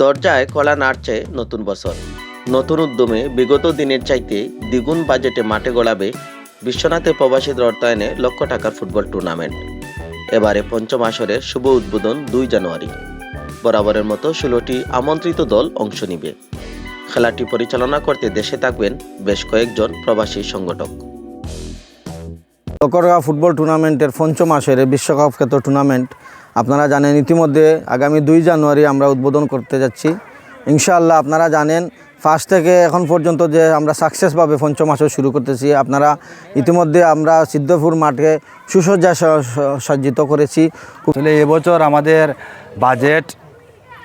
দরজায় কলা নাড়ছে নতুন বছর। নতুন উদ্যমে বিগত দিনের চাইতে দ্বিগুণ বাজেটে মাঠে গড়াবে বিশ্বনাথে প্রবাসীদের অর্থায়নে লক্ষ টাকার ফুটবল টুর্নামেন্ট। এবারে পঞ্চম আসরের শুভ উদ্বোধন দুই জানুয়ারি। বরাবরের মতো ষোলোটি আমন্ত্রিত দল অংশ নিবে। খেলাটি পরিচালনা করতে দেশে থাকবেন বেশ কয়েকজন প্রবাসী সংগঠক। লকরগা ফুটবল টুর্নামেন্টের পঞ্চম আসরের বিশ্বকাপ খ্যাত টুর্নামেন্ট আপনারা জানেন ইতিমধ্যে আগামী দুই জানুয়ারি আমরা উদ্বোধন করতে যাচ্ছি। ইনশাআল্লাহ আপনারা জানেন ফার্স্ট থেকে এখন পর্যন্ত যে আমরা সাকসেসভাবে পঞ্চম আসর শুরু করতেছি আপনারা ইতিমধ্যে আমরা সিদ্ধপুর মাঠে সুসজ্জা সজ্জিত করেছি। তাহলে এবছর আমাদের বাজেট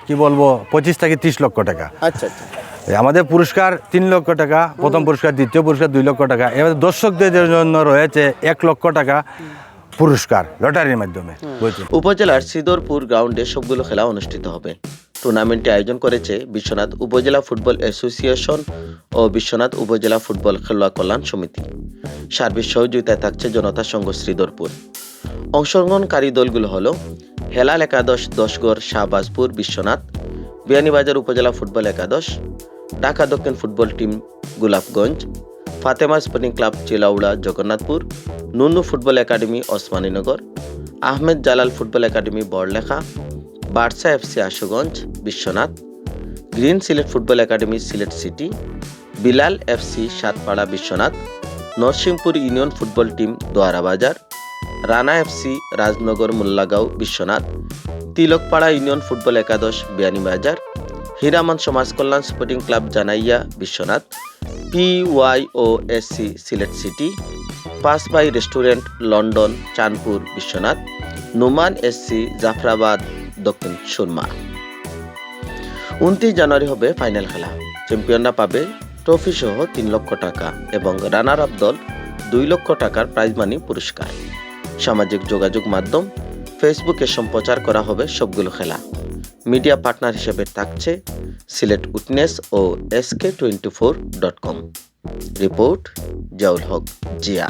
কি বলব পঁচিশ থেকে তিরিশ লক্ষ টাকা। আচ্ছা আচ্ছা। আমাদের পুরস্কার তিন লক্ষ টাকা প্রথম পুরস্কার দ্বিতীয় পুরস্কার দুই লক্ষ টাকা। এবার দর্শকদের জন্য রয়েছে এক লক্ষ টাকা। পুরস্কার লটারির মাধ্যমে। উপজেলার সিদরপুর গ্রাউন্ডে সবগুলো খেলা অনুষ্ঠিত হবে। টুর্নামেন্টটি আয়োজন করেছে বিশ্বনাথ উপজেলা ফুটবল অ্যাসোসিয়েশন ও বিশ্বনাথ উপজেলা ফুটবল খেলোয়াড় কল্যাণ সমিতি। সার্বিক সহযোগিতায় থাকছে জনতা সংঘ শ্রীধরপুর অংশগ্রহণকারী দলগুলো হলো হেলাল একাদশ দশগড় শাহবাজপুর বিশ্বনাথ বিয়ানীবাজার উপজেলা ফুটবল একাদশ Dhaka Dakshin football team Golapganj Fatema sporting club Chilaura, Jagannathpur, Nunu football academy Osmaninagar Ahmed Jalal football academy, Barlekha, Barca FC Ashuganj, Bishwanath, green Sylhet football academy, Sylhet city, Bilal FC Satpara, Bishwanath, Narsingpur union football team Dowarabazar Rana FC Rajnagar, Mollagaon, Bishwanath, Tilakpara union football একাদশ, বিয়ানীবাজার, হীরামন সমাজ কল্যাণ sporting club, Janaiya, Bishwanath P Y S C Sylhet city pass by restaurant London Chandpur Bishwanath Noman SC Jafrabad Dakshin Surma উনত্রিশ জানুয়ারি হবে final খেলা। চ্যাম্পিয়নরা পাবে trophy সহ তিন লক্ষ টাকা এবং রানার আপ দল দুই লক্ষ টাকার প্রাইজ মানি পুরস্কার। সামাজিক যোগাযোগ মাধ্যম ফেসবুকে সম্প্রচার করা হবে সবগুলো খেলা। মিডিয়া পার্টনার হিসেবে থাকছে সিলেট উইটনেস ও SK twenty four dot com. Report Jaul Haq Zia.